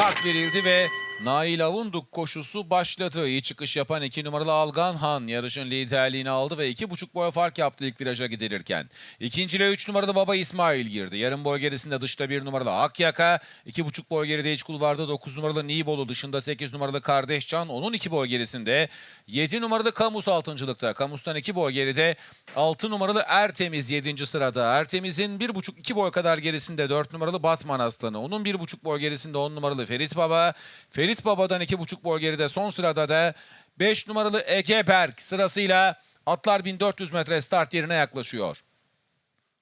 start verildi ve Nail Avunduk koşusu başladı. İyi çıkış yapan 2 numaralı Algan Han yarışın liderliğini aldı ve 2,5 boy fark yaptı ilk viraja gidilirken. İkinciliğe 3 numaralı Baba İsmail girdi. Yarım boy gerisinde dışta 1 numaralı Akyaka, 2,5 boy geride iç kulvarda 9 numaralı Nibolu dışında 8 numaralı Kardeşcan, onun 2 boy gerisinde 7 numaralı Kamus 6.lıkta. Kamus'tan 2 boy geride 6 numaralı Ertemiz 7. sırada. Ertemiz'in 1,5-2 boy kadar gerisinde 4 numaralı Batman Aslanı. Onun 1,5 boy gerisinde 10 numaralı Ferit Baba. Ferit Baba'dan 2,5 boy geride son sırada da 5 numaralı Ege Berk sırasıyla atlar 1400 metre start yerine yaklaşıyor.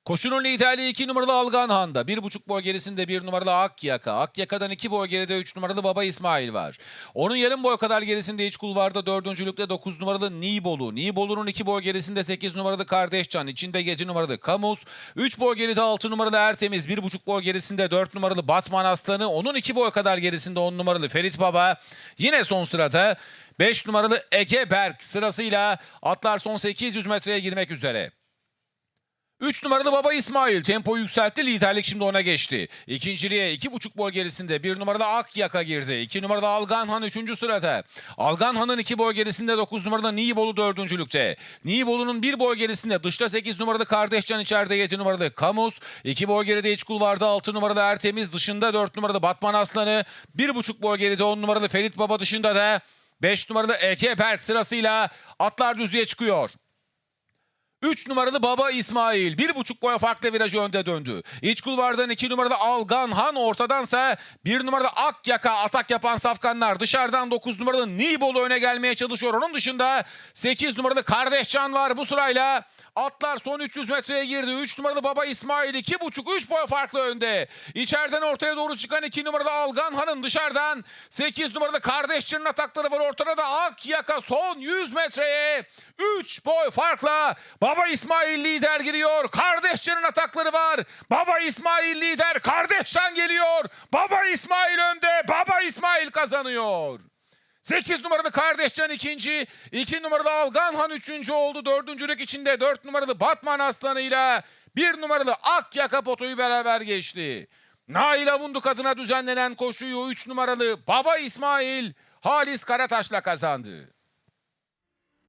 Koşunun liderliği 2 numaralı Algan Han'da. 1,5 boy gerisinde 1 numaralı Akyaka. Akyaka'dan 2 boy geride 3 numaralı Baba İsmail var. Onun yarım boy kadar gerisinde iç kulvarda 4. lükte 9 numaralı Nibolu. Nibolu'nun 2 boy gerisinde 8 numaralı Kardeşcan. içinde 7 numaralı Kamus. 3 boy geride 6 numaralı Ertemiz. 1,5 boy gerisinde 4 numaralı Batman Aslanı. Onun 2 boy kadar gerisinde 10 numaralı Ferit Baba. Yine son sırada 5 numaralı Ege Berk sırasıyla atlar son 800 metreye girmek üzere. 3 numaralı Baba İsmail tempo yükseltti. Liderlik şimdi ona geçti. İkinciliğe 2,5 boy gerisinde 1 numaralı Akyaka girdi. 2 numaralı Alganhan 3. sırada. Alganhan'ın 2 boy gerisinde 9 numaralı Nibolu 4. lükte. Nibolu'nun 1 boy gerisinde dışta 8 numaralı Kardeşcan içeride 7 numaralı Kamus. 2 boy geride iç kulvarda 6 numaralı Ertemiz dışında 4 numaralı Batman Aslanı. 1,5 boy geride 10 numaralı Ferit Baba dışında da 5 numaralı Ege Berk sırasıyla atlar düzlüğe çıkıyor. 3 numaralı Baba İsmail. 1,5 boya farklı virajı önde döndü. İç kulvardan 2 numaralı Algan Han ortadansa 1 numaralı Akyaka atak yapan safkanlar. Dışarıdan 9 numaralı Nibolu öne gelmeye çalışıyor. Onun dışında 8 numaralı Kardeşcan var bu sırayla. Atlar son 300 metreye girdi. 3 numaralı Baba İsmail 2,5-3 boy farklı önde. İçeriden ortaya doğru çıkan 2 numaralı Algan Han'ın dışarıdan 8 numaralı Kardeşcan'ın atakları var. Ortada da Akyaka son 100 metreye 3 boy farkla Baba İsmail lider giriyor. Kardeşcan'ın atakları var. Baba İsmail lider. Kardeşcan geliyor. Baba İsmail önde. Baba İsmail kazanıyor. 8 numaralı Kardeşcan ikinci, 2 numaralı Alganhan üçüncü oldu. Dördüncülük içinde 4 numaralı Batman Aslanı'yla 1 numaralı Akyaka potoyu beraber geçti. Nail Avunduk adına düzenlenen koşuyu 3 numaralı Baba İsmail Halis Karataş'la kazandı.